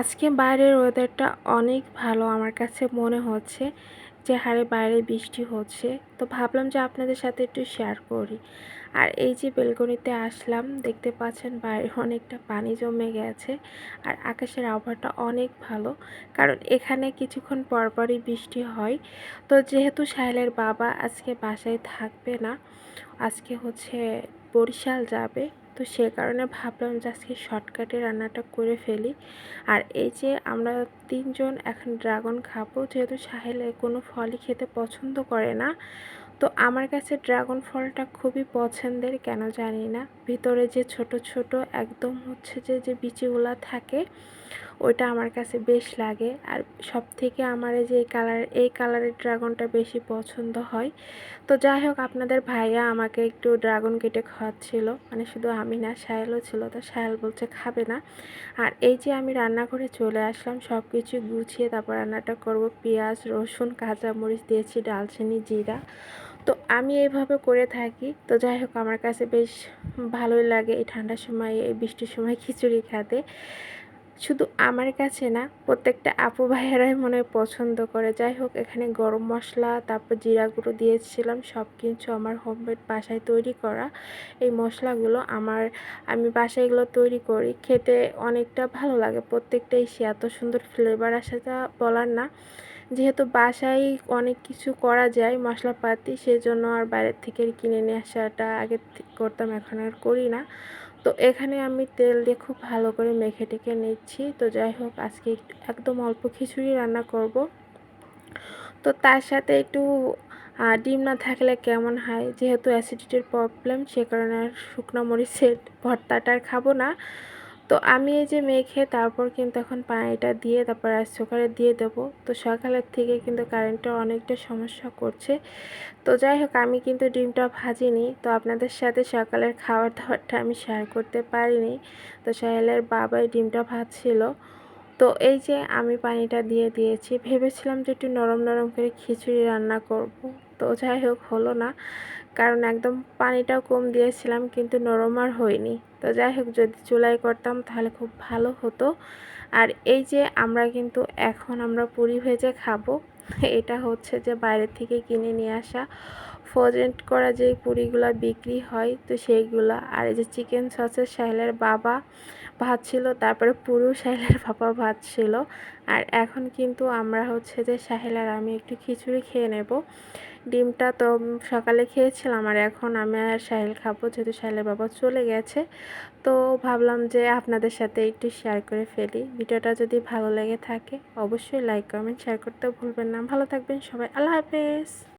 আজকে বাইরের ওয়েদারটা অনেক ভালো আমার কাছে মনে হচ্ছে, যে হারে বাইরে বৃষ্টি হচ্ছে। তো ভাবলাম যে আপনাদের সাথে একটু শেয়ার করি। আর এই যে বেলকনিতে আসলাম, দেখতে পাচ্ছেন বাইরে অনেকটা পানি জমে গেছে আর আকাশের আবহাওয়াটা অনেক ভালো। কারণ এখানে কিছুক্ষণ পরপরই বৃষ্টি হয়। তো যেহেতু সাহেলের বাবা আজকে বাসায় থাকবে না, আজকে হচ্ছে বরিশাল যাবে, তো সে কারণে ভাবলাম যে আজকে শর্টকাটে রান্নাটা করে ফেলি। আর এই যে আমরা তিনজন এখন ড্রাগন খাব, যেহেতু সাহেলে কোনো ফলই খেতে পছন্দ করে না তো আমার কাছে ড্রাগন ফলটা খুবই পছন্দের, কেন জানি না। ভিতরে যে ছোট ছোট একদম হচ্ছে যে যে বিচিগুলো থাকে, ওইটা আমার কাছে বেশ লাগে। আর সব থেকে আমার যে কালার, এই কালারের ড্রাগনটা বেশি পছন্দ হয়। তো যাই হোক, আপনাদের ভাইয়া আমাকে একটু ড্রাগন কেটে খাওয়াচ্ছিল। মানে শুধু আমি না সায়েলও ছিল, তো সায়েল বলছে খাবে না। আর এই যে, আমি রান্না করে চলে আসলাম সব কিছু গুছিয়ে তারপর রান্নাটা করব। পেঁয়াজ, রসুন, কাঁচামরিচ দিয়েছি, ডালচিনি, জিরা। তো আমি এইভাবে করে থাকি। তো যাই হোক, আমার কাছে বেশ ভালোই লাগে এই ঠান্ডার সময়, এই বৃষ্টির সময় খিচুড়ি খেতে। শুধু আমার কাছে না, প্রত্যেকটা আপু ভাইয়েরাই মনে পছন্দ করে। যাই হোক, এখানে গরম মশলা, তারপর জিরা গুঁড়ো দিয়েছিলাম, সব কিছু আমার হোমমেড বাসায় তৈরি করা। এই মশলাগুলো আমার, আমি বাসায় এগুলো তৈরি করি। খেতে অনেকটা ভালো লাগে প্রত্যেকটাই সে এত সুন্দর ফ্লেভার আসে তা বলার না। যেহেতু বাসায় অনেক কিছু করা যায় মশলাপাতি, সেজন্য আর বাইরের থেকে কিনে নিয়ে আসাটা আগে করতাম, এখন আর করি না। তো এখানে আমি তেল দিয়ে খুব ভালো করে মেখে টেকে নিচ্ছি। তো যাই হোক, আজকে একদম অল্প খিচুড়ি রান্না করব। তো তার সাথে একটু ডিম না থাকলে কেমন হয়? যেহেতু অ্যাসিডিটির প্রবলেম সে কারণে আর শুকনো মরিচের ভর্তাটা খাব না। তো আমি এই যে মেখে তারপর কিন্তু এখন পানিটা দিয়ে, তারপর রাইস কুকারে দিয়ে দেব। তো সকালের থেকে কিন্তু কারেন্টের অনেকটা সমস্যা করছে। তো যাই হোক, আমি কিন্তু ডিমটা ভাজিনি। তো আপনাদের সাথে সকালের খাবার দাবারটা আমি শেয়ার করতে পারিনি। তো সাহেলের বাবাই ডিমটা ভাজছিল। তো এই যে আমি পানিটা দিয়ে দিয়েছি, ভেবেছিলাম যে একটু নরম নরম করে খিচুড়ি রান্না করব। তো যাই হোক, হলো না। কারণ একদম পানিটাও কম দিয়েছিলাম, কিন্তু নরম আর হয়নি। তো যাই হোক, যদি চুলাই করতাম তাহলে খুব ভালো হতো। আর এই যে আমরা কিন্তু এখন আমরা পুরি ভেজে খাব, এটা হচ্ছে যে বাইরে থেকে কিনে নিয়ে আসা ফ্রোজেন করা যে পুরিগুলা বিক্রি হয়, তো সেইগুলা। আর এই যে চিকেন সসের সাইলের বাবা ভাত ছিল, তারপরে পুরো সাহেলের বাবা ভাত ছিল। আর এখন কিন্তু আমরা হচ্ছে যে সাহেল আর আমি একটু খিচুড়ি খেয়ে নেব। ডিমটা তো সকালে খেয়েছিলাম আর এখন আমি আর সাহেল খাব যেহেতু সাহেলের বাবা চলে গেছে। তো ভাবলাম যে আপনাদের সাথে একটু শেয়ার করে ফেলি। ভিডিওটা যদি ভালো লেগে থাকে অবশ্যই লাইক কমেন্ট শেয়ার করতে ভুলবেন না। ভালো থাকবেন সবাই। আল্লাহ হাফেজ।